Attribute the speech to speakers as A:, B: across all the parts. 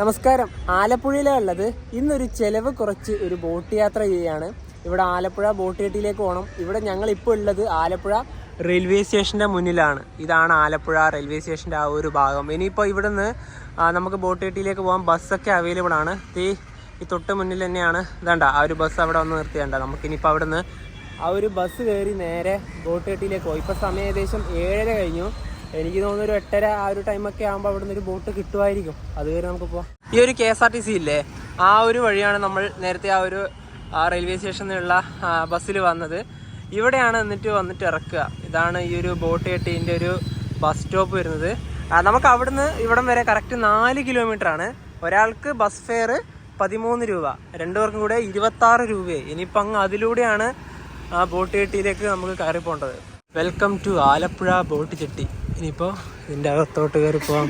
A: നമസ്കാരം. ആലപ്പുഴയിലാണ് ഉള്ളത് ഇന്നൊരു ചെലവ് കുറച്ച് ഒരു ബോട്ട് യാത്ര ചെയ്യുകയാണ് ഇവിടെ ആലപ്പുഴ ബോട്ട് കെട്ടിയിലേക്ക് പോകണം ഇവിടെ ഞങ്ങൾ ഇപ്പോൾ ഉള്ളത് ആലപ്പുഴ റെയിൽവേ സ്റ്റേഷന്റെ മുന്നിലാണ്. ഇതാണ് ആലപ്പുഴ റെയിൽവേ സ്റ്റേഷന്റെ ആ ഒരു ഭാഗം. ഇനിയിപ്പോൾ ഇവിടെ നിന്ന് നമുക്ക് ബോട്ട് കെട്ടിയിലേക്ക് പോകാൻ ബസ്സൊക്കെ അവൈലബിൾ ആണ്. തീ ഈ തൊട്ട് മുന്നിൽ തന്നെയാണ്. ഇതാണ്ട ആ ഒരു ബസ് അവിടെ വന്ന് നിർത്തിയണ്ട. നമുക്കിനിയിപ്പോൾ നിന്ന് ആ ഒരു ബസ് കയറി നേരെ ബോട്ട് കെട്ടിയിലേക്ക് പോകും ഇപ്പോൾ സമയം ഏകദേശം ഏഴര കഴിഞ്ഞു. എനിക്ക് തോന്നുന്നു ഒരു എട്ടര ആ ഒരു ടൈമൊക്കെ ആകുമ്പോൾ അവിടെ ഒരു ബോട്ട് കിട്ടുമായിരിക്കും. അതുവരെ നമുക്ക് പോവാം. ഈ ഒരു K S R T C ഇല്ലേ? ആ ഒരു വഴിയാണ് നമ്മൾ നേരത്തെ ആ ഒരു റെയിൽവേ സ്റ്റേഷനിലുള്ള ബസ്സിൽ വന്നത്. ഇവിടെയാണ് എന്നിട്ട് വന്നിട്ട് ഇറക്കുക. ഇതാണ് ഈ ഒരു ബോട്ട് കെട്ടീന്റെ ഒരു ബസ് സ്റ്റോപ്പ് വരുന്നത്. നമുക്ക് അവിടുന്ന് ഇവിടം വരെ കറക്റ്റ് നാല് കിലോമീറ്റർ ആണ്. ഒരാൾക്ക് ബസ് ഫെയർ പതിമൂന്ന് രൂപ. രണ്ടു പേർക്കും കൂടെ ഇരുപത്താറ് രൂപയെ. ഇനിയിപ്പോൾ അങ്ങ് അതിലൂടെയാണ് ആ ബോട്ട് ചെട്ടിയിലേക്ക് നമുക്ക് കയറി പോകേണ്ടത് welcome to Alappuzha boat jetty ഇനിയിപ്പോൾ ഇതിന്റെ അകത്തോട്ട് കയറി പോവാം.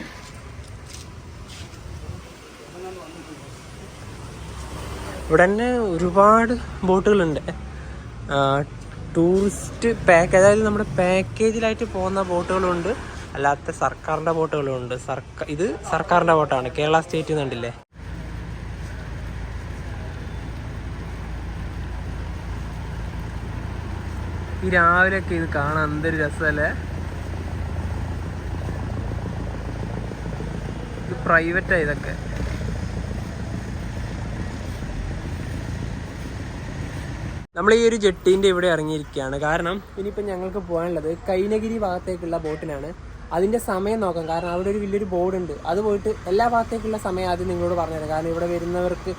A: ഇവിടെ തന്നെ ഒരുപാട് ബോട്ടുകളുണ്ട്. ടൂറിസ്റ്റ് പാക്ക് അതായത് നമ്മുടെ പാക്കേജിലായിട്ട് പോകുന്ന ബോട്ടുകളുണ്ട്. അല്ലാത്ത സർക്കാരിന്റെ ബോട്ടുകളും ഉണ്ട് സർക്കാർ ഇത് സർക്കാരിന്റെ ബോട്ടാണ്. കേരള സ്റ്റേറ്റ് കണ്ടില്ലേ? ഈ രാവിലെയൊക്കെ ഇത് കാണാൻ എന്തൊരു രസമല്ലേ ഇത് പ്രൈവറ്റാണ് ഇതൊക്കെ. നമ്മൾ ഈ ഒരു ജെട്ടീന്റെ ഇവിടെ ഇറങ്ങിയിരിക്കുകയാണ്. കാരണം ഇനിയിപ്പോൾ ഞങ്ങൾക്ക് പോകാനുള്ളത് കൈനഗിരി ഭാഗത്തേക്കുള്ള ബോട്ടിനാണ്. അതിന്റെ സമയം നോക്കാം. കാരണം അവിടെ ഒരു വലിയൊരു ബോർഡ് ഉണ്ട് അത് പോയിട്ട് എല്ലാ ഭാഗത്തേക്കുള്ള സമയം ആദ്യം നിങ്ങളോട് പറഞ്ഞുതരാം. കാരണം ഇവിടെ വരുന്നവർക്ക്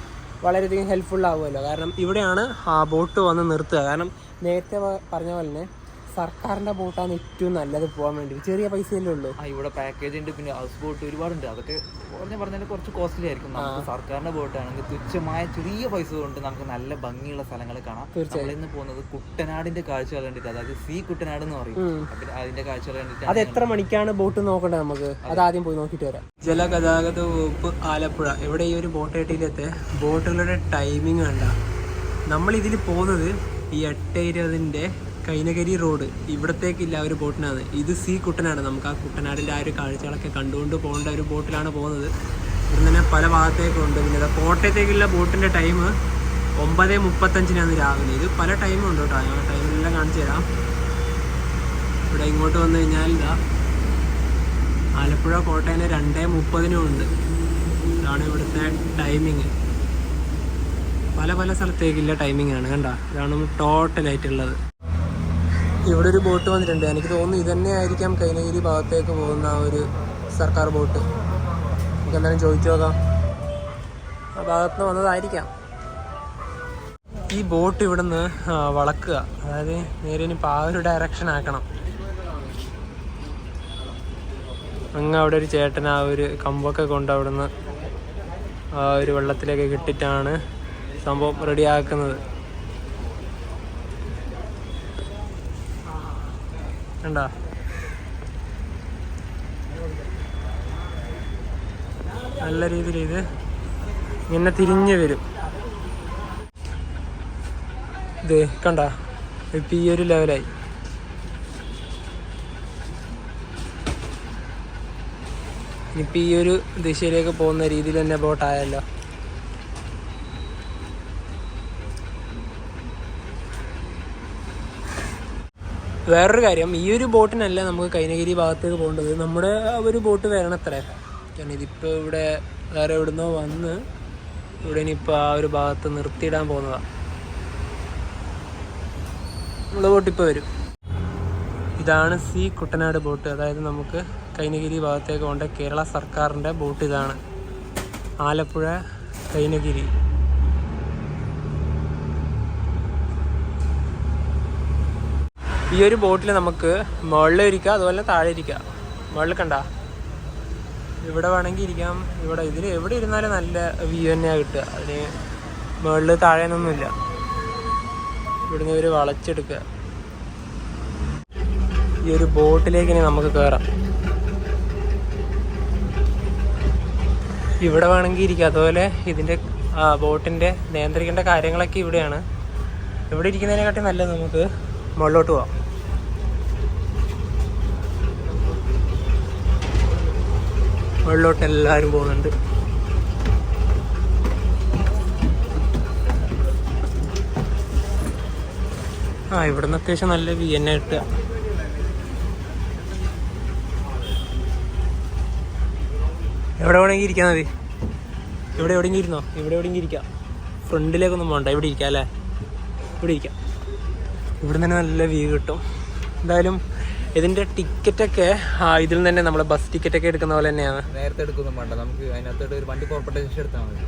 A: വളരെയധികം ഹെൽപ്ഫുൾ ആവുമല്ലോ. കാരണം ഇവിടെയാണ് ആ ബോട്ട് വന്ന് നിർത്തുക. കാരണം നേരത്തെ പറഞ്ഞ പോലെ തന്നെ സർക്കാരിന്റെ ബോട്ടാണ് ഏറ്റവും നല്ലത് പോകാൻ വേണ്ടി. ചെറിയ പൈസയല്ലേ ഉള്ളൂ.
B: ആ ഇവിടെ പാക്കേജ് ഉണ്ട് പിന്നെ ഹൗസ് ബോട്ട് ഒരുപാടുണ്ട്. അതൊക്കെ കുറഞ്ഞ പറഞ്ഞാൽ കുറച്ച് കോസ്റ്റ്ലി ആയിരിക്കും. നമുക്ക് സർക്കാരിന്റെ ബോട്ടാണെങ്കിൽ തുച്ഛമായ ചെറിയ പൈസ കൊണ്ട് നമുക്ക് നല്ല ഭംഗിയുള്ള സ്ഥലങ്ങൾ കാണാം. നമ്മൾ ഇന്ന് പോകുന്നത് കുട്ടനാടിന്റെ കാഴ്ചകൾ കണ്ടിട്ട് അതായത് സീ കുട്ടനാട് എന്ന് പറയും. അതിന്റെ കാഴ്ചകൾ കണ്ടിട്ട്
A: അത് എത്ര മണിക്കാണ് ബോട്ട് നോക്കേണ്ടത് നമുക്ക്? അത് ആദ്യം പോയി നോക്കിയിട്ട് വരാം. ജലഗതാഗത വകുപ്പ് ആലപ്പുഴ. ഇവിടെ ഈ ഒരു ബോട്ട് ഏട്ടിയിലെത്തെ ബോട്ടുകളുടെ ടൈമിംഗ് വേണ്ട നമ്മൾ ഇതിൽ പോകുന്നത് ഈ എട്ട് ഇരുപതിന്റെ കൈനകരി റോഡ് ഇവിടത്തേക്കില്ല ഒരു ബോട്ടിനാണ്. ഇത് സീ കുട്ടനാട്. നമുക്ക് ആ കുട്ടനാടിന്റെ ആ ഒരു കാഴ്ചകളൊക്കെ കണ്ടുകൊണ്ട് പോകേണ്ട ഒരു ബോട്ടിലാണ് പോകുന്നത്. ഇവിടെ തന്നെ പല ഭാഗത്തേക്കുണ്ട് പിന്നെ കോട്ടയത്തേക്കുള്ള ബോട്ടിന്റെ ടൈം ഒമ്പത് മുപ്പത്തഞ്ചിനാണ് രാവിലെ. ഇത് പല ടൈമും ഉണ്ട് കേട്ടോ. ഞാൻ ടൈമിലെല്ലാം കാണിച്ചു തരാം. ഇവിടെ ഇങ്ങോട്ട് വന്നു കഴിഞ്ഞാൽ ഇതാ ആലപ്പുഴ കോട്ടയം രണ്ടേ മുപ്പതിനും ഉണ്ട്. ഇതാണ് ഇവിടുത്തെ ടൈമിങ് പല പല സ്ഥലത്തേക്കില്ല ടൈമിങ്ങാണ് കണ്ട? ഇതാണ് ടോട്ടലായിട്ടുള്ളത് ഇവിടെ ഒരു ബോട്ട് വന്നിട്ടുണ്ട്. എനിക്ക് തോന്നുന്നു ഇതന്നെ ആയിരിക്കാം കൈനഗിരി ഭാഗത്തേക്ക് പോകുന്ന ആ ഒരു സർക്കാർ ബോട്ട്. നമുക്ക് എന്തായാലും ചോദിച്ചു നോക്കാം. ആ ഭാഗത്ത് നിന്ന് വന്നതായിരിക്കാം. ഈ ബോട്ട് ഇവിടുന്ന് നിന്ന് വളക്കുക. അതായത് നേരെ ഇനിയിപ്പോൾ ആ ഒരു ഡയറക്ഷൻ ആക്കണം. അങ്ങ് അവിടെ ഒരു ചേട്ടൻ ആ ഒരു കമ്പൊക്കെ കൊണ്ട് അവിടുന്ന് ആ ഒരു വെള്ളത്തിലേക്ക് കിട്ടിയിട്ടാണ് സംഭവം റെഡിയാക്കുന്നത് കണ്ടാ? നല്ല രീതിയിൽ ഇത് ഇങ്ങനെ തിരിഞ്ഞു വരും. ഇത് കണ്ട? ഇപ്പം ഈ ഒരു ലെവലായി. ഇനിയിപ്പോൾ ഈ ഒരു ദിശയിലേക്ക് പോകുന്ന രീതിയിൽ തന്നെ ബോട്ടായല്ലോ വേറൊരു കാര്യം ഈ ഒരു ബോട്ടിനല്ല നമുക്ക് കൈനഗിരി ഭാഗത്തേക്ക് പോകേണ്ടത്. നമ്മുടെ ഒരു ബോട്ട് വരണത്രേ കാരണം ഇതിപ്പോൾ ഇവിടെ വേറെ എവിടുന്നോ വന്ന് ഇവിടെ ഇനിയിപ്പോൾ ആ ഒരു ഭാഗത്ത് നിർത്തിയിടാൻ പോകുന്നതാണ് നമ്മുടെ ബോട്ട് ഇപ്പോൾ വരും. ഇതാണ് സി കുട്ടനാട് ബോട്ട്. അതായത് നമുക്ക് കൈനഗിരി ഭാഗത്തേക്ക് പോകേണ്ട കേരള സർക്കാരിന്റെ ബോട്ട് ഇതാണ്. ആലപ്പുഴ കൈനഗിരി. ഈ ഒരു ബോട്ടിൽ നമുക്ക് മുകളിൽ ഇരിക്കാം അതുപോലെ താഴെ ഇരിക്കാം. മുകളിൽ കണ്ട? ഇവിടെ വേണമെങ്കിൽ ഇരിക്കാം. ഇവിടെ ഇതിൽ എവിടെ ഇരുന്നാലും നല്ല വ്യൂ തന്നെയാണ് കിട്ടുക. അതിന് മുകളിൽ താഴെ നിന്നൊന്നുമില്ല ഇവിടുന്ന് ഇവർ വളച്ചെടുക്കുക. ഈ ഒരു ബോട്ടിലേക്ക് ഇനി നമുക്ക് കയറാം ഇവിടെ വേണമെങ്കിൽ ഇരിക്കുക അതുപോലെ ഇതിന്റെ ബോട്ടിന്റെ നിയന്ത്രിക്കേണ്ട കാര്യങ്ങളൊക്കെ ഇവിടെയാണ്. ഇവിടെ ഇരിക്കുന്നതിനെക്കാട്ടി നല്ലത് നമുക്ക് മുകളിലോട്ട് പോവാം. വെള്ളോട്ട് എല്ലാവരും പോകുന്നുണ്ട്. ആ ഇവിടുന്ന് അത്യാവശ്യം നല്ല വി എന്നെ കിട്ടുക. എവിടെ വേണമെങ്കിൽ ഇരിക്കാം മതി. ഇവിടെ എവിടെയെങ്കിലും ഇരുന്നോ? ഇവിടെ എവിടെയെങ്കിലും ഇരിക്കാം. ഫ്രണ്ടിലേക്കൊന്നും പോകണ്ട ഇവിടെ ഇരിക്കാം അല്ലേ? ഇവിടെ ഇരിക്കാം. ഇവിടെ തന്നെ നല്ല വ്യൂ കിട്ടും. എന്തായാലും ഇതിന്റെ ടിക്കറ്റൊക്കെ ഇതിൽ നിന്ന് തന്നെ നമ്മൾ ബസ് ടിക്കറ്റ് ഒക്കെ എടുക്കുന്ന പോലെ തന്നെയാണ്.
B: നേരത്തെ എടുക്കുന്നു വേണ്ട. നമുക്ക് അതിനകത്തോട്ട് ഒരു വണ്ടി കോർപ്പറേഷൻ എടുത്താൽ മതി.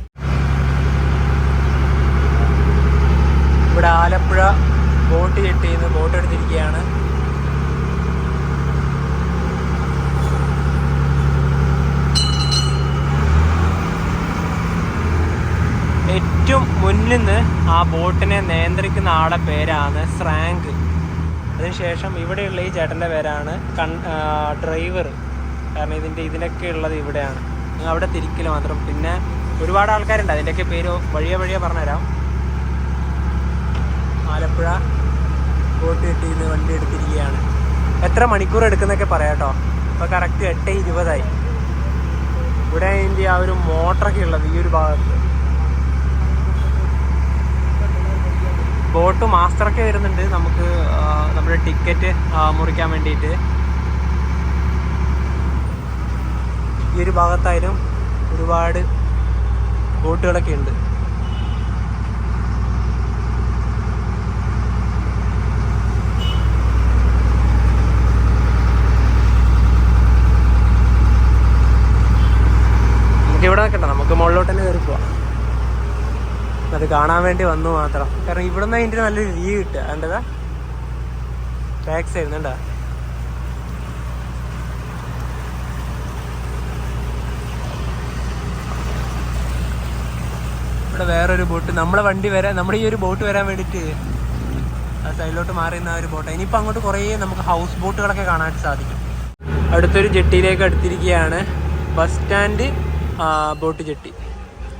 A: ഇവിടെ ആലപ്പുഴ ബോട്ട് ചെട്ട് ചെയ്യുന്ന ബോട്ട് എടുത്തിരിക്കുകയാണ്. ഏറ്റവും മുന്നിൽ നിന്ന് ആ ബോട്ടിനെ നിയന്ത്രിക്കുന്ന ആളെ പേരാണ് സ്രാങ്ക് അതിനുശേഷം ഇവിടെയുള്ള ഈ ചേട്ടന്റെ പേരാണ് കൺ ഡ്രൈവർ. കാരണം ഇതിന്റെ ഇതിനൊക്കെ ഉള്ളത് ഇവിടെയാണ്. നിങ്ങൾ അവിടെ തിരിക്കൽ മാത്രം. പിന്നെ ഒരുപാട് ആൾക്കാരുണ്ട്. അതിന്റെയൊക്കെ പേര് വഴിയെ വഴിയെ പറഞ്ഞുതരാം. ആലപ്പുഴ ബോട്ട് നിന്ന് വണ്ടി എടുത്തിരിക്കുകയാണ്. എത്ര മണിക്കൂർ എടുക്കുന്നൊക്കെ പറയാം കേട്ടോ. ഇപ്പോൾ കറക്റ്റ് എട്ട് ഇരുപതായി. ഇവിടെ ഇതിന്റെ ആ ഒരു മോട്ടറൊക്കെ ഉള്ളത് ഈ ഒരു ഭാഗത്ത്. ബോട്ട് മാസ്റ്ററൊക്കെ വരുന്നുണ്ട്. നമുക്ക് നമ്മുടെ ടിക്കറ്റ് മുറിക്കാൻ വേണ്ടിയിട്ട്. ഈ ഒരു ഭാഗത്തായാലും ഒരുപാട് ബോട്ടുകളൊക്കെ ഉണ്ട്. നമുക്ക് ഇവിടെ നിൽക്കണ്ട. നമുക്ക് മുകളിലോട്ട് തന്നെ കയറി പോവാം. അത് കാണാൻ വേണ്ടി വന്നു മാത്രം. കാരണം ഇവിടെ നിന്ന് അതിന്റെ നല്ലൊരു വ്യൂ കിട്ടുക. കണ്ടതാ? സൈഡ് കണ്ടാ ഇവിടെ വേറൊരു ബോട്ട്. നമ്മളെ വണ്ടി വരാൻ നമ്മുടെ ഈ ഒരു ബോട്ട് വരാൻ വേണ്ടിയിട്ട് ആ സൈഡിലോട്ട് മാറിയുന്ന ആ ഒരു ബോട്ട്. ഇനിയിപ്പോൾ അങ്ങോട്ട് കുറേ നമുക്ക് ഹൗസ് ബോട്ടുകളൊക്കെ കാണാനായിട്ട് സാധിക്കും. അടുത്തൊരു ജെട്ടിയിലേക്ക് അടുത്തിരിക്കുകയാണ്. Bus stand boat jetty.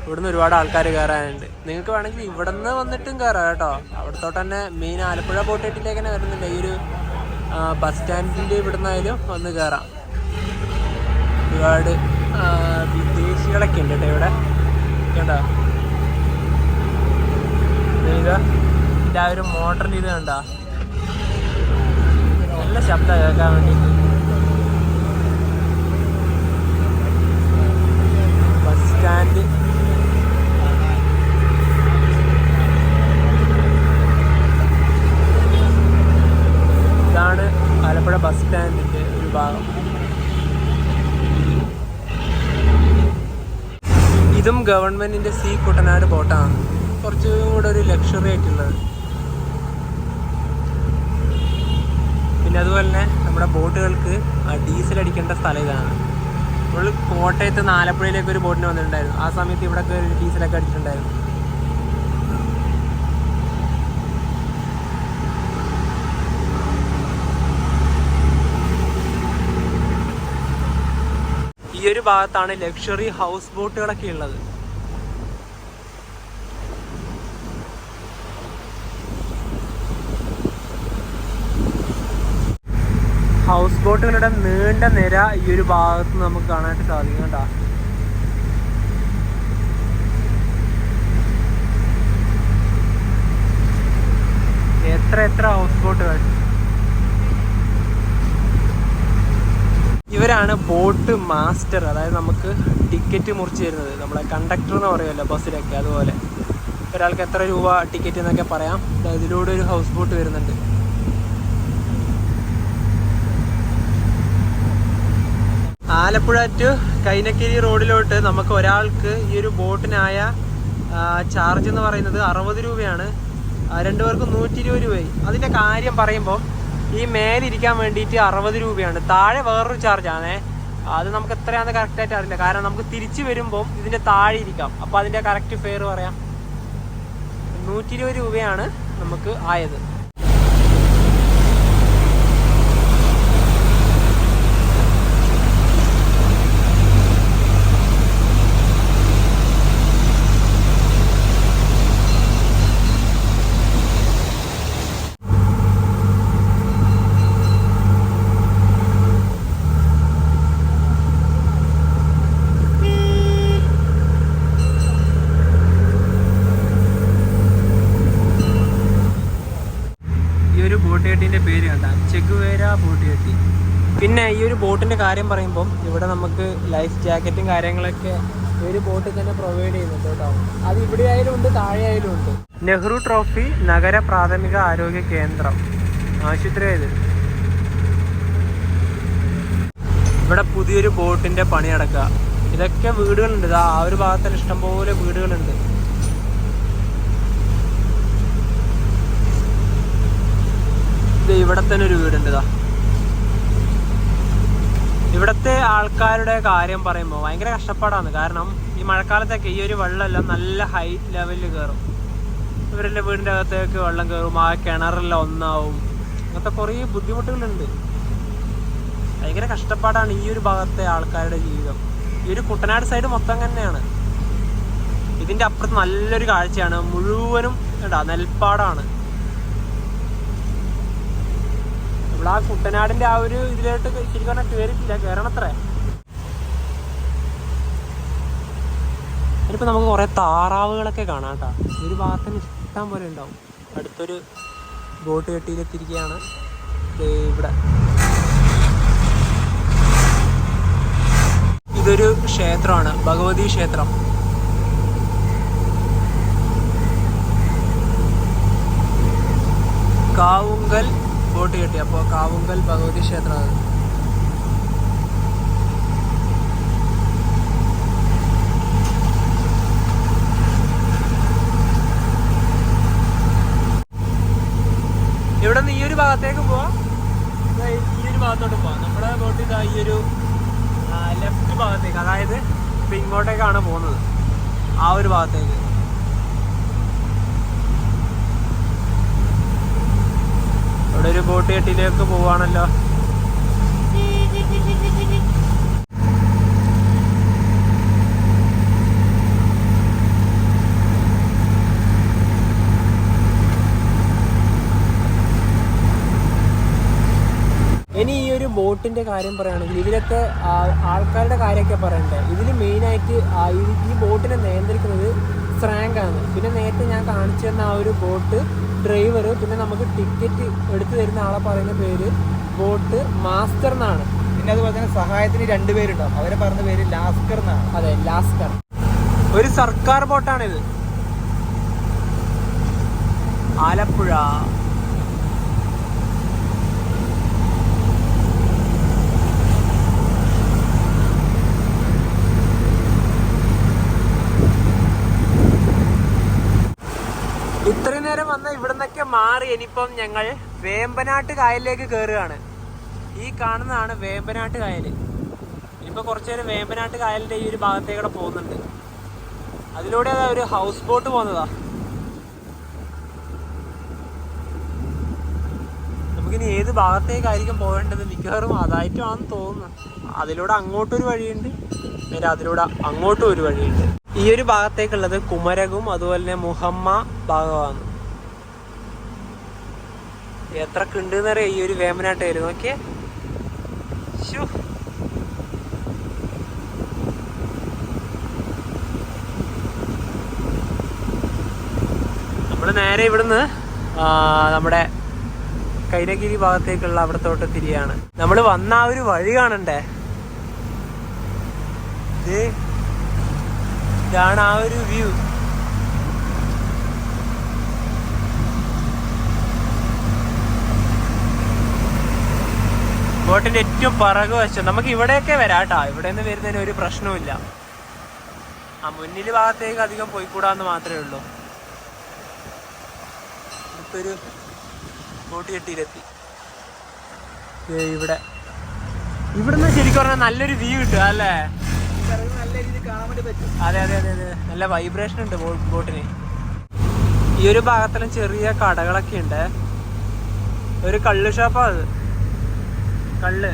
A: ഇവിടുന്ന് ഒരുപാട് ആൾക്കാർ കയറാനുണ്ട്. നിങ്ങൾക്ക് വേണമെങ്കിൽ ഇവിടെ നിന്ന് വന്നിട്ടും കയറാം കേട്ടോ. അവിടത്തോട്ട് തന്നെ മെയിൻ ആലപ്പുഴ ബോട്ടേറ്റിലേക്ക് തന്നെ വരുന്നുണ്ട്. ഈ ഒരു ബസ് സ്റ്റാൻഡിന്റെ ഇവിടുന്നായാലും വന്ന് കയറാം. ഒരുപാട് വിദേശികളൊക്കെ ഉണ്ട് കേട്ടോ ഇവിടെ. കേട്ടോ ആ ഒരു മോട്ടറിന്റെ ഇത് കണ്ടോ? നല്ല ശബ്ദം കേൾക്കാൻ വേണ്ടി ബസ് സ്റ്റാൻഡ് ഇതാണ് ആലപ്പുഴ ബസ് സ്റ്റാൻഡിന്റെ ഒരു ഭാഗം. ഇതും ഗവൺമെന്റിന്റെ സി കുട്ടനാട് ബോട്ടാണ്. കുറച്ചും കൂടെ ഒരു ലക്ഷറി ആയിട്ടുള്ളത്. പിന്നെ അതുപോലെ തന്നെ നമ്മുടെ ബോട്ടുകൾക്ക് ഡീസൽ അടിക്കേണ്ട സ്ഥലം ഇതാണ്. നമ്മൾ കോട്ടയത്ത് നിന്ന് ആലപ്പുഴയിലേക്ക് ഒരു ബോട്ടിന് വന്നിട്ടുണ്ടായിരുന്നു. ആ സമയത്ത് ഇവിടെ ഡീസലൊക്കെ അടിച്ചിട്ടുണ്ടായിരുന്നു. ഭാഗത്താണ് ലക്ഷറി ഹൗസ് ബോട്ടുകളൊക്കെ ഉള്ളത്. ഹൗസ് ബോട്ടുകളുടെ നീണ്ട നിര ഈ ഒരു ഭാഗത്ത് നമുക്ക് കാണാനായിട്ട് സാധിക്കും കേട്ടോ. എത്ര എത്ര ഹൗസ് ബോട്ടുകൾ? ഇവരാണ് ബോട്ട് മാസ്റ്റർ അതായത് നമുക്ക് ടിക്കറ്റ് മുറിച്ച് തരുന്നത്. നമ്മളെ കണ്ടക്ടർ എന്ന് പറയുമല്ലോ ബസ്സിലൊക്കെ അതുപോലെ. ഒരാൾക്ക് എത്ര രൂപ ടിക്കറ്റ് എന്നൊക്കെ പറയാം. ഇതിലൂടെ ഒരു ഹൗസ് ബോട്ട് വരുന്നുണ്ട്. ആലപ്പുഴ ടു കൈനക്കിരി റോഡിലോട്ട് നമുക്ക് ഒരാൾക്ക് ഈ ഒരു ബോട്ടിനായ ചാർജ് എന്ന് പറയുന്നത് അറുപത് രൂപയാണ്. രണ്ടുപേർക്കും നൂറ്റി ഇരുപത് രൂപയായി. അതിന്റെ കാര്യം പറയുമ്പോൾ ഈ മേലിരിക്കാൻ വേണ്ടിയിട്ട് അറുപത് രൂപയാണ്. താഴെ വേറൊരു ചാർജാണേ അത് നമുക്ക് എത്രയാണെന്ന് കറക്റ്റായിട്ട് അറിയില്ല. കാരണം നമുക്ക് തിരിച്ചു വരുമ്പോൾ ഇതിന്റെ താഴെ ഇരിക്കാം. അപ്പോൾ അതിന്റെ കറക്റ്റ് ഫെയർ പറയാം. നൂറ്റി രൂപയാണ് നമുക്ക് ആയത്. ഒരു ബോട്ടിന്റെ കാര്യം പറയുമ്പം ഇവിടെ നമുക്ക് ലൈഫ് ജാക്കറ്റും കാര്യങ്ങളൊക്കെ ഒരു ബോട്ടിൽ തന്നെ പ്രൊവൈഡ് ചെയ്യുന്നുണ്ട് കേട്ടോ. അത് ഇവിടെ ആയാലും ഉണ്ട് താഴെ ആയാലും ഉണ്ട്. നെഹ്റു ട്രോഫി നഗര പ്രാഥമിക ആരോഗ്യ കേന്ദ്രം. ആശുപത്രി ഇത് ഇവിടെ പുതിയൊരു ബോട്ടിന്റെ പണി നടക്കുക. ഇതൊക്കെ വീടുകളുണ്ട്. ആ ഒരു ഭാഗത്തിന് ഇഷ്ടംപോലെ വീടുകളുണ്ട്. ഇത് ഇവിടെ തന്നെ ഒരു വീടുണ്ട് ഇതാ ഇവിടത്തെ ആൾക്കാരുടെ കാര്യം പറയുമ്പോൾ ഭയങ്കര കഷ്ടപ്പാടാണ്. കാരണം ഈ മഴക്കാലത്തൊക്കെ ഈ ഒരു വെള്ളമെല്ലാം നല്ല ഹൈ ലെവലിൽ കയറും ഇവരുടെ വീടിന്റെ അകത്തേക്ക് വെള്ളം കയറും ആ കിണറെല്ലാം ഒന്നാവും. അങ്ങനത്തെ കുറേ ബുദ്ധിമുട്ടുകളുണ്ട്. ഭയങ്കര കഷ്ടപ്പാടാണ് ഈ ഒരു ഭാഗത്തെ ആൾക്കാരുടെ ജീവിതം. ഈ ഒരു കുട്ടനാട് സൈഡ് മൊത്തം തന്നെയാണ് ഇതിന്റെ അപ്പുറത്ത് നല്ലൊരു കാഴ്ചയാണ്. മുഴുവനും എന്താ നെൽപ്പാടാണ്. നമ്മൾ ആ കുട്ടനാടിന്റെ ആ ഒരു ഇതിലോട്ട് ശരിക്കും പറഞ്ഞാൽ കയറിയിട്ടില്ല കയറണത്രേ ഇനിയിപ്പോൾ നമുക്ക് കുറേ താറാവുകളൊക്കെ കാണാം കേട്ടോ. ഒരു ഭാഗത്തിന് ഇഷ്ടം പോലെ ഉണ്ടാവും. അടുത്തൊരു ബോട്ട് കെട്ടിയിലെത്തിരിക്കുകയാണ് ഇവിടെ. ഇതൊരു ക്ഷേത്രമാണ് ഭഗവതി ക്ഷേത്രം. കാവുങ്കൽ ബോട്ട് കിട്ടി. അപ്പോൾ കാവുങ്കൽ ഭഗവതി ക്ഷേത്രമാണ് ഇവിടെ നിന്ന് ഈ ഒരു ഭാഗത്തേക്ക് പോവാം? ഈ ഒരു ഭാഗത്തോട്ട് പോവാം. നമ്മുടെ ബോട്ട് ഇതാ ഈ ഒരു ലെഫ്റ്റ് ഭാഗത്തേക്ക്. അതായത് ഇപ്പൊ ഇങ്ങോട്ടേക്കാണ് പോകുന്നത്. ആ ഒരു ഭാഗത്തേക്ക്. ഇവിടെ ഒരു ബോട്ട് കെട്ടിലേക്ക് പോവാണല്ലോ. ഇനി ഈ ഒരു ബോട്ടിന്റെ കാര്യം പറയുകയാണെങ്കിൽ ഇതിലൊക്കെ ആൾക്കാരുടെ കാര്യമൊക്കെ പറയണ്ടേ? ഇതിൽ മെയിനായിട്ട് ഈ ബോട്ടിനെ നിയന്ത്രിക്കുന്നത് സ്രാങ്കാണ് പിന്നെ നേരത്തെ ഞാൻ കാണിച്ചു തന്ന ആ ഒരു ബോട്ട് ഡ്രൈവർ പിന്നെ നമുക്ക് ടിക്കറ്റ് എടുത്തു തരുന്ന ആളെ പറയുന്ന പേര് ബോട്ട് മാസ്റ്റർ എന്നാണ്.
B: പിന്നെ അതുപോലെ തന്നെ സഹായത്തിന് രണ്ടുപേരുണ്ടാവും അവരെ പറഞ്ഞ പേര് ലാസ്കർ എന്നാണ്.
A: അതെ ലാസ്കർ. ഒരു സർക്കാർ ബോട്ടാണിത്. ആലപ്പുഴ നേരം വന്ന ഇവിടുന്നൊക്കെ മാറി ഇനിയിപ്പം ഞങ്ങൾ വേമ്പനാട്ട് കായലിലേക്ക് കയറുകയാണ് ഈ കാണുന്നതാണ് വേമ്പനാട്ട് കായൽ ഇനിയിപ്പോൾ കുറച്ച് നേരം വേമ്പനാട്ട് കായലിന്റെ ഈ ഒരു ഭാഗത്തേക്കൂടെ പോകുന്നുണ്ട്. അതിലൂടെ അതാ ഒരു ഹൗസ് ബോട്ട് പോകുന്നതാ. നമുക്കിനി ഏത് ഭാഗത്തേക്കായിരിക്കും പോകേണ്ടത് മിക്കവാറും അതായിട്ടുമാണെന്ന് തോന്നുന്നു. അതിലൂടെ അങ്ങോട്ടൊരു വഴിയുണ്ട്. പിന്നെ അതിലൂടെ അങ്ങോട്ടും ഒരു വഴിയുണ്ട്. ഈ ഒരു ഭാഗത്തേക്കുള്ളത് കുമരകും അതുപോലെ തന്നെ മുഹമ്മ ഭാഗമാണ്. എത്ര കണ്ടെന്നറിയാം ഈ ഒരു വേമനാട്ടായിരുന്നു നോക്കിയേ. ശ്ശോ. നമ്മൾ നേരെ ഇവിടുന്ന് നമ്മുടെ കൈനഗിരി ഭാഗത്തേക്കുള്ള അവിടത്തോട്ട് തിരിയാണ്. നമ്മൾ വന്ന ആ ഒരു വഴി കാണണ്ടേ? ഇത് ഇതാണ് ആ ഒരു വ്യൂ. ബോട്ടിന്റെ ഏറ്റവും പിറകു വശം. നമുക്ക് ഇവിടെയൊക്കെ വരാം കേട്ടോ. ഇവിടെ നിന്ന് വരുന്നതിന് ഒരു പ്രശ്നവുമില്ല. ആ മുന്നിൽ ഭാഗത്തേക്ക് അധികം പോയിക്കൂടാന്ന് മാത്രമേ ഉള്ളൂ. ഇപ്പൊരു ബോട്ട് കെട്ടിയിലെത്തി. ഇവിടെ. ഇവിടുന്ന് ശരിക്കും പറഞ്ഞാൽ നല്ലൊരു വ്യൂ കിട്ടുക അല്ലേ? അതെ അതെ അതെ അതെ. നല്ല വൈബ്രേഷൻ ഉണ്ട് ബോട്ടിന്. ഈ ഒരു ഭാഗത്തിലും ചെറിയ കടകളൊക്കെ ഉണ്ട്. ഒരു കള്ളു ഷോപ്പാ അത്. കള്ള്.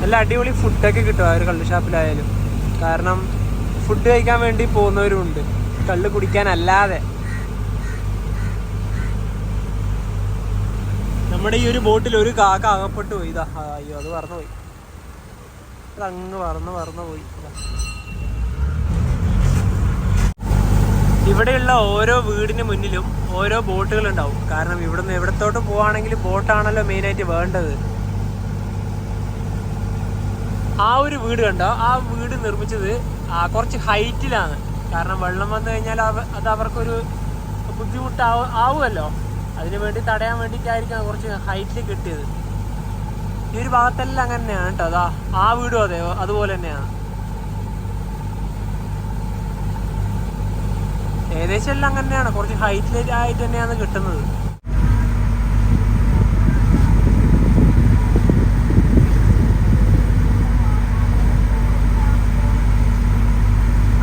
A: നല്ല അടിപൊളി ഫുഡൊക്കെ കിട്ടും ആ ഒരു കള്ള് ഷാപ്പിലായാലും. കാരണം ഫുഡ് കഴിക്കാൻ വേണ്ടി പോകുന്നവരുമുണ്ട്. കള്ള് കുടിക്കാനല്ലാതെ. നമ്മുടെ ഈ ഒരു ബോട്ടിൽ ഒരു കാക്ക അകപ്പെട്ടു പോയി. ഇതാ അയ്യോ അത് പറന്നു പോയി അങ്ങ് പറന്ന് പറന്ന് പോയി ഇതാ. ഇവിടെയുള്ള ഓരോ വീടിന് മുന്നിലും ഓരോ ബോട്ടുകൾ ഉണ്ടാവും. കാരണം ഇവിടുന്ന് എവിടത്തോട്ട് പോവാണെങ്കിൽ ബോട്ടാണല്ലോ മെയിനായിട്ട് വേണ്ടത്. ആ ഒരു വീട് കണ്ടോ? ആ വീട് നിർമ്മിച്ചത് കുറച്ച് ഹൈറ്റിലാണ്. കാരണം വെള്ളം വന്നു കഴിഞ്ഞാൽ അത് അവർക്കൊരു ബുദ്ധിമുട്ടാവ ആവുമല്ലോ. അതിനു വേണ്ടി തടയാൻ വേണ്ടിയിട്ടായിരിക്കും കുറച്ച് ഹൈറ്റിൽ കിട്ടിയത്. ഈ ഒരു ഭാഗത്തെല്ലാം അങ്ങനെ തന്നെയാണ് കേട്ടോ. അതാ ആ വീടും അതെ അതുപോലെ തന്നെയാണ്. ഏകദേശം എല്ലാം തന്നെയാണ് കുറച്ച് ഹൈറ്റിലേക്ക് ആയിട്ട് തന്നെയാണ് കിട്ടുന്നത്.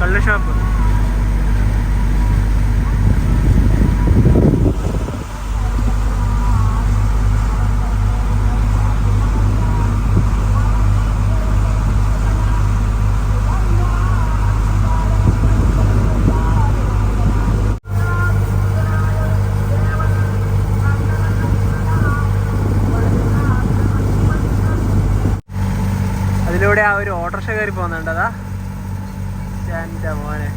A: കള്ള് ഷാപ്പ് അതിലൂടെ ആ ഒരു ഓട്ടോറിക്ഷ കയറി പോകുന്നുണ്ടതാ എന്റെ മോനെ.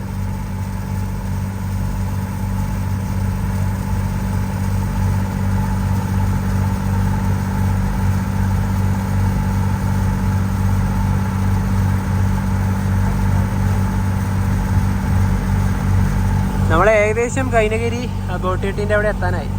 A: നമ്മളെ ഏകദേശം കൈനഗിരി ബോട്ടിട്ടിന്റെ അവിടെ എത്താനായി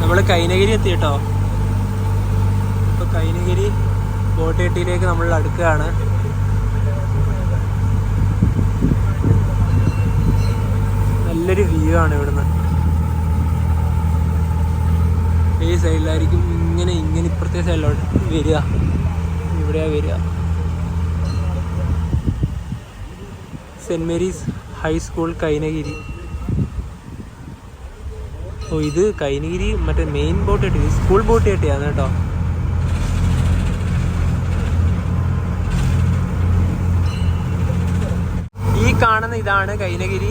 A: നമ്മൾ കൈനഗിരി എത്തി കേട്ടോ ഇപ്പൊ കൈനഗിരി ബോട്ടേട്ടിയിലേക്ക് നമ്മൾ അടുക്കുകയാണ്. നല്ലൊരു വ്യൂ ആണ് ഇവിടുന്ന്. ഈ സൈഡിലായിരിക്കും ഇങ്ങനെ ഇങ്ങനെ ഇപ്പുറത്തെ സൈഡിലോട്ട് വരിക. ഇവിടെയാ വരിക. Saint mary's high school Kainagiri. ഓ ഇത് കൈനഗിരി മറ്റേ മെയിൻ ബോട്ട് കെട്ടി സ്കൂൾ ബോട്ട് കിട്ടിയാണ് കേട്ടോ. ഈ കാണുന്ന ഇതാണ് കൈനഗിരി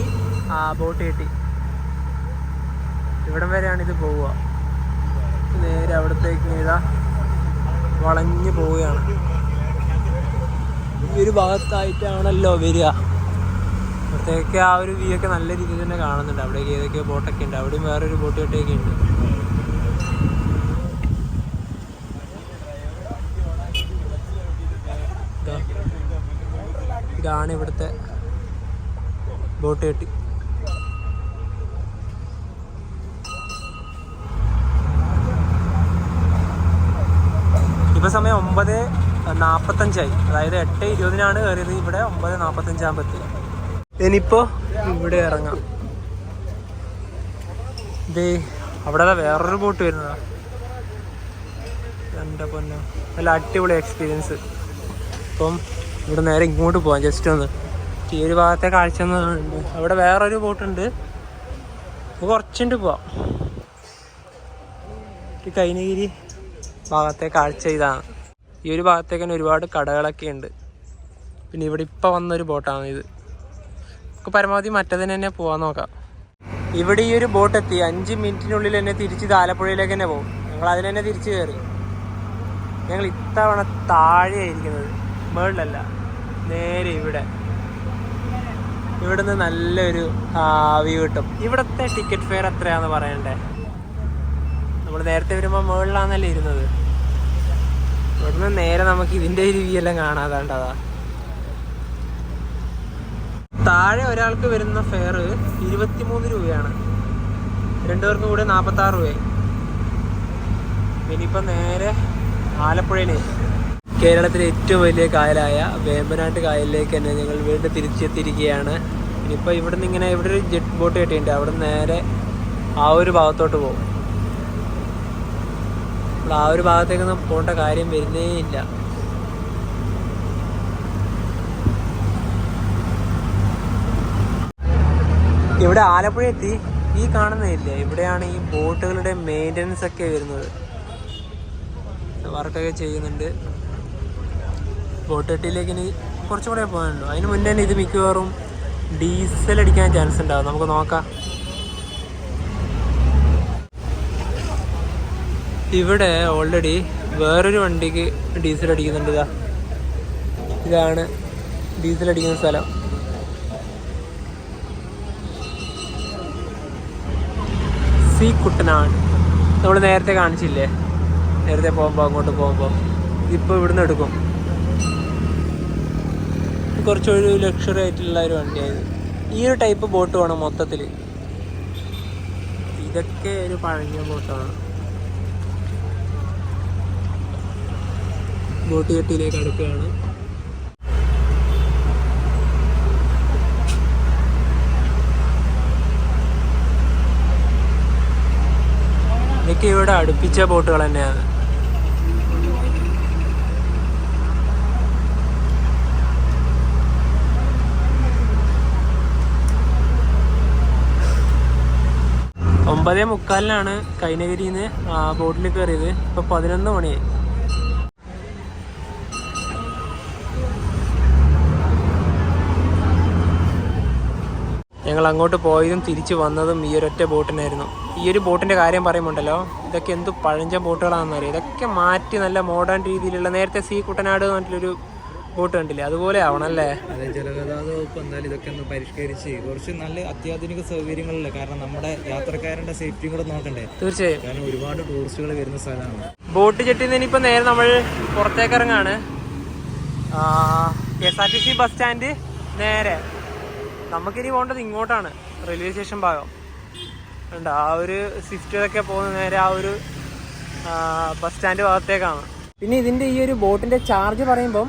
A: ബോട്ട് കെട്ടി ഇവിടം വരെയാണ് ഇത് പോവുക. നേരെ അവിടത്തേക്ക് ഇതാ വളഞ്ഞു പോവുകയാണ്. ഈ ഒരു ഭാഗത്തായിട്ടാണല്ലോ വരിക. അവിടത്തേക്ക് ആ ഒരു വ്യൂ ഒക്കെ നല്ല രീതിയിൽ തന്നെ കാണുന്നുണ്ട്. അവിടേക്ക് ഏതൊക്കെയോ ബോട്ടൊക്കെ ഉണ്ട്. അവിടെയും വേറൊരു ബോട്ട് കെട്ടിയൊക്കെ ഉണ്ട്. ഇതാ. ഇതാണ് ഇവിടുത്തെ ബോട്ട് കെട്ടി. ഇപ്പൊ സമയം ഒമ്പത് നാപ്പത്തഞ്ചായി. അതായത് എട്ട് ഇരുപതിനാണ് കയറിയത്. ഇവിടെ ഒമ്പത് നാൽപ്പത്തഞ്ചാകുമ്പോൾ എത്തി. ഇനിയിപ്പോ ഇവിടെ ഇറങ്ങാം. ഇത് അവിടെ വേറൊരു ബോട്ട് വരുന്നതാ. എന്റെ പൊന്നോ? നല്ല അടിപൊളി എക്സ്പീരിയൻസ് അപ്പം ഇവിടെ നേരെ ഇങ്ങോട്ട് പോവാം ജസ്റ്റ് ഒന്ന്. ഈ ഒരു ഭാഗത്തെ കാഴ്ച ഉണ്ട് അവിടെ വേറൊരു ബോട്ടുണ്ട് കുറച്ചുണ്ട് പോവാം. ഈ കൈനഗിരി ഭാഗത്തെ കാഴ്ച ഇതാണ്. ഈ ഒരു ഭാഗത്തേക്ക് തന്നെ ഒരുപാട് കടകളൊക്കെ ഉണ്ട്. പിന്നെ ഇവിടെ ഇപ്പം വന്നൊരു ബോട്ടാണ് ഇത്. നമുക്ക് പരമാവധി മറ്റതിന് തന്നെ പോകാൻ നോക്കാം. ഇവിടെ ഈ ഒരു ബോട്ട് എത്തി. അഞ്ച് മിനിറ്റിനുള്ളിൽ തന്നെ തിരിച്ച് താലപ്പുഴയിലേക്ക് തന്നെ പോകും. ഞങ്ങൾ അതിൽ തന്നെ തിരിച്ച് കയറി. ഞങ്ങൾ ഇത്തവണ താഴെയായിരിക്കുന്നത് മേളിലല്ല നേരെ ഇവിടെ. ഇവിടുന്ന് നല്ലൊരു വ്യൂ കിട്ടും. ഇവിടുത്തെ ടിക്കറ്റ് ഫെയർ എത്രയാന്ന് പറയണ്ടേ? നമ്മൾ നേരത്തെ വരുമ്പോൾ മുകളിലാണല്ലേ ഇരുന്നത്? ഇവിടുന്ന് നേരെ നമുക്ക് ഇതിന്റെ ഒരു വ്യൂ എല്ലാം കാണാതാണ്ടതാ. താഴെ ഒരാൾക്ക് വരുന്ന ഫെയർ ഇരുപത്തിമൂന്ന് രൂപയാണ്. രണ്ടുപേർക്കും കൂടെ നാൽപ്പത്തി ആറ് രൂപയായി. ഇനിയിപ്പോൾ നേരെ ആലപ്പുഴയിലേക്ക്. കേരളത്തിലെ ഏറ്റവും വലിയ കായലായ വേമ്പനാട്ട് കായലിലേക്ക് തന്നെ ഞങ്ങൾ വീണ്ടും തിരിച്ചെത്തിയിരിക്കുകയാണ്. ഇനിയിപ്പോൾ ഇവിടെ നിന്ന് ഇങ്ങനെ ഇവിടെ ഒരു ജെറ്റ് ബോട്ട് കെട്ടിയിട്ടുണ്ട്. അവിടെ നേരെ ആ ഒരു ഭാഗത്തോട്ട് പോകും. അപ്പോൾ ആ ഒരു ഭാഗത്തേക്കൊന്നും പോകേണ്ട കാര്യം വരുന്നേ ഇല്ല. ഇവിടെ ആലപ്പുഴ എത്തി. ഈ കാണുന്നില്ലേ ഇവിടെയാണ് ഈ ബോട്ടുകളുടെ മെയിന്റനൻസ് ഒക്കെ വരുന്നത്. വർക്കൊക്കെ ചെയ്യുന്നുണ്ട്. ബോട്ട് കെട്ടിയിലേക്ക് ഇനി കുറച്ചും കൂടെ പോകാനുണ്ടോ. അതിന് മുന്നേ തന്നെ ഇത് മിക്കവാറും ഡീസൽ അടിക്കാൻ ചാൻസ് ഉണ്ടാവും. നമുക്ക് നോക്കാം. ഇവിടെ ഓൾറെഡി വേറൊരു വണ്ടിക്ക് ഡീസൽ അടിക്കുന്നുണ്ട് ഇതാ. ഇതാണ് ഡീസൽ അടിക്കുന്ന സ്ഥലം. സി കുട്ടനാട് നമ്മൾ നേരത്തെ കാണിച്ചില്ലേ? നേരത്തെ പോകുമ്പോൾ അങ്ങോട്ട് പോകുമ്പോൾ ഇപ്പോൾ ഇവിടുന്ന് എടുക്കും. കുറച്ചൊരു ലക്ഷറി ആയിട്ടുള്ള ഒരു വണ്ടിയായത്. ഈ ഒരു ടൈപ്പ് ബോട്ട് വേണം മൊത്തത്തിൽ ഇതൊക്കെ ഒരു പഴഞ്ഞ ബോട്ടാണ് ബോട്ട് കെട്ടിയിലേക്ക് അടുക്കുകയാണ്. ഇതൊക്കെ ഇവിടെ അടുപ്പിച്ച ബോട്ടുകൾ തന്നെയാണ്. ഒമ്പതേ മുക്കാലിനാണ് കൈനഗിരിയിൽ നിന്ന് ബോട്ടിൽ കയറിയത്. ഇപ്പൊ പതിനൊന്ന് മണിയായി ഞങ്ങൾ അങ്ങോട്ട് പോയതും തിരിച്ചു വന്നതും ഈ ഒരൊറ്റ ബോട്ടിനായിരുന്നു. ഈ ഒരു ബോട്ടിന്റെ കാര്യം പറയുമ്പോണ്ടല്ലോ ഇതൊക്കെ എന്ത് പഴഞ്ച ബോട്ടുകളാണെന്ന് അറിയാം? ഇതൊക്കെ മാറ്റി നല്ല മോഡേൺ രീതിയിലുള്ള നേരത്തെ സീ കുട്ടനാട് എന്ന് പറഞ്ഞിട്ടൊരു ബോട്ട് കണ്ടില്ലേ? അതുപോലെ ആവണം അല്ലേ?
B: അതെ ജലഗതാഗത വകുപ്പ് എന്തായാലും ഇതൊക്കെ ഒന്ന് പരിഷ്കരിച്ച് കുറച്ച് നല്ല അത്യാധുനിക സൗകര്യങ്ങളില്ല. കാരണം നമ്മുടെ യാത്രക്കാരന്റെ സേഫ്റ്റി കൂടെ നോക്കണ്ടേ?
A: തീർച്ചയായും.
B: കാരണം ഒരുപാട് ടൂറിസ്റ്റുകൾ വരുന്ന സ്ഥലമാണ്.
A: ബോട്ട് ജെട്ടിന്ന് നിന്ന് ഇനിയിപ്പോൾ നേരെ നമ്മൾ പുറത്തേക്ക് ഇറങ്ങാണ്. K S R T C bus stand നേരെ. നമുക്കിനി പോകേണ്ടത് ഇങ്ങോട്ടാണ് റെയിൽവേ സ്റ്റേഷൻ ഭാഗം. ഉണ്ട് ആ ഒരു സ്വിഫ്റ്റിലൊക്കെ പോകുന്ന നേരെ ആ ഒരു ബസ് സ്റ്റാൻഡ് ഭാഗത്തേക്കാണ്. പിന്നെ ഇതിന്റെ ഈ ഒരു ബോട്ടിന്റെ ചാർജ് പറയുമ്പം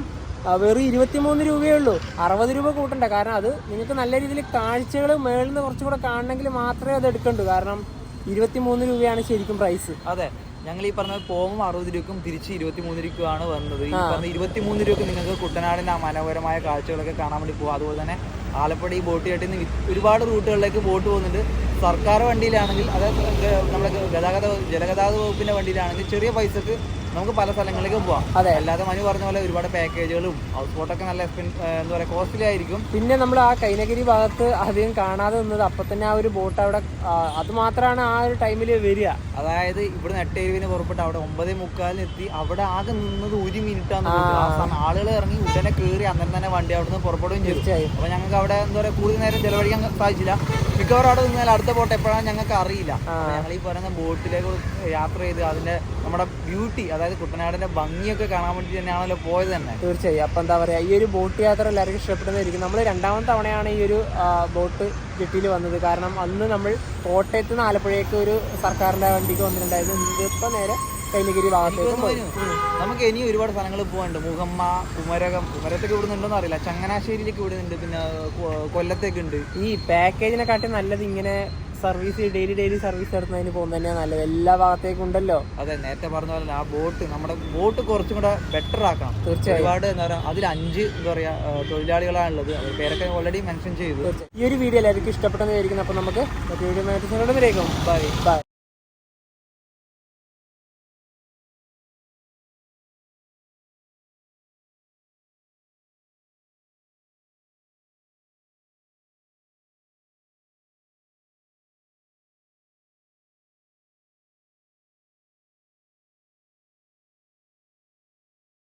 A: വെറും ഇരുപത്തിമൂന്ന് രൂപയേ ഉള്ളൂ. അറുപത് രൂപ കൂട്ടണ്ട. കാരണം അത് നിങ്ങൾക്ക് നല്ല രീതിയിൽ കാഴ്ചകൾ മേളിൽ നിന്ന് കുറച്ചും കൂടെ കാണണമെങ്കിൽ മാത്രമേ അത് എടുക്കണ്ടു. കാരണം ഇരുപത്തിമൂന്ന് രൂപയാണ് ശരിക്കും പ്രൈസ്
B: അതെ. ഞങ്ങൾ ഈ പറഞ്ഞ പോകുമ്പോൾ അറുപത് രൂപക്കും തിരിച്ച് ഇരുപത്തി മൂന്ന് രൂപയാണ് വന്നത്. ഈ പറഞ്ഞ ഇരുപത്തി മൂന്ന് രൂപക്ക് നിങ്ങൾക്ക് കുട്ടനാടിന്റെ ആ മനോഹരമായ കാഴ്ചകളൊക്കെ കാണാൻ വേണ്ടി പോകും അതുപോലെ തന്നെ ആലപ്പുഴ ഈ ബോട്ട് കെട്ടിൽ ഒരുപാട് റൂട്ടുകളിലേക്ക് ബോട്ട് പോകുന്നുണ്ട്. സർക്കാർ വണ്ടിയിലാണെങ്കിൽ അതായത് നമ്മുടെ ഗതാഗത ജലഗതാഗത വകുപ്പിന്റെ വണ്ടിയിലാണെങ്കിൽ ചെറിയ പൈസക്ക് നമുക്ക് പല സ്ഥലങ്ങളിലേക്കും പോവാം.
A: അതെ.
B: അല്ലാതെ മനു പറഞ്ഞ പോലെ ഒരുപാട് പാക്കേജുകളും ഹൗസ് ബോട്ടൊക്കെ നല്ല എന്താ പറയുക കോസ്റ്റ്ലി ആയിരിക്കും.
A: പിന്നെ നമ്മൾ ആ കൈനഗിരി ഭാഗത്ത് അധികം കാണാതെ നിന്നത് അപ്പൊ തന്നെ ആ ഒരു ബോട്ട് അവിടെ അത് മാത്രമാണ് ആ ഒരു ടൈമിൽ വരിക.
B: അതായത് ഇവിടെ നെട്ടേരുവിന് പുറപ്പെട്ട് അവിടെ ഒമ്പതേ മുക്കാലിന് എത്തി. അവിടെ ആകെ നിന്നത് ഒരു മിനിറ്റ് ആണ് ആളുകൾ ഇറങ്ങി ഉടനെ കയറി അന്നേരം തന്നെ വണ്ടി അവിടെ നിന്ന് പുറപ്പെടുകയും
A: തീർച്ചയായും.
B: അപ്പൊ ഞങ്ങൾക്ക് അവിടെ എന്താ പറയുക കൂടുതൽ നേരം ചെലവഴിക്കാൻ സാധിച്ചില്ല. മിക്കവാറും അവിടെ നിന്നാൽ അടുത്ത ബോട്ട് എപ്പോഴാണ് ഞങ്ങൾക്ക് അറിയില്ല. ഞങ്ങൾ ഈ പറയുന്ന ബോട്ടിലേക്ക് യാത്ര ചെയ്ത് അതിന്റെ നമ്മുടെ ബ്യൂട്ടി അതായത് കുട്ടനാടിന്റെ ഭംഗിയൊക്കെ കാണാൻ വേണ്ടി തന്നെയാണല്ലോ പോയത് തന്നെ.
A: തീർച്ചയായും. അപ്പൊ എന്താ പറയാ ഈ ഒരു ബോട്ട് യാത്ര എല്ലാവർക്കും ഇഷ്ടപ്പെടുന്നതായിരിക്കും. നമ്മൾ രണ്ടാമത്തെ തവണയാണ് ഈ ഒരു ബോട്ട് ജെട്ടിയിൽ വന്നത്. കാരണം അന്ന് നമ്മൾ കോട്ടയത്ത് നിന്ന് ആലപ്പുഴയ്ക്ക് ഒരു സർക്കാരിന്റെ വണ്ടിക്ക് വന്നിട്ടുണ്ടായിരുന്നു. ഇതിപ്പോ നേരെ കൈനഗിരി ഭാഗത്തേക്ക് പോയി.
B: നമുക്ക് ഇനിയും ഒരുപാട് സ്ഥലങ്ങൾ പോകാനുണ്ട് മുഹമ്മ കുമരകം കുമരത്തേക്ക് ഇവിടെ നിന്നുണ്ടോന്ന് അറിയില്ല. ചങ്ങനാശ്ശേരിയിലേക്ക് വിടുന്നുണ്ട് പിന്നെ കൊല്ലത്തേക്കുണ്ട് ഈ പാക്കേജിനെ
A: ഈ പാക്കേജിനെക്കാട്ടി നല്ലത് ഇങ്ങനെ സർവീസ് ഡെയിലി ഡെയിലി സർവീസ് നടത്തുന്നതിന് പോകുന്നത് തന്നെയാണ് നല്ലത്. എല്ലാ ഭാഗത്തേക്കും ഉണ്ടല്ലോ.
B: അതെ നേരത്തെ പറഞ്ഞ പോലെ ആ ബോട്ട് നമ്മുടെ ബോട്ട് കുറച്ചും കൂടെ ബെറ്റർ ആക്കണം.
A: തീർച്ചയായും.
B: ഒരുപാട് എന്താ പറയാ അതിൽ അഞ്ച് എന്താ പറയാ ഏഹ് തൊഴിലാളികളാണുള്ളത്. അവർ പേരൊക്കെ ഓൾറെഡി മെൻഷൻ ചെയ്തു.
A: തീർച്ചയായും. ഈ ഒരു വീഡിയോ എല്ലാവർക്കും ഇഷ്ടപ്പെട്ടെന്ന് വിചാരിക്കുന്നു. അപ്പൊ നമുക്ക് മറ്റൊരു വീഡിയോ ബൈ ബൈ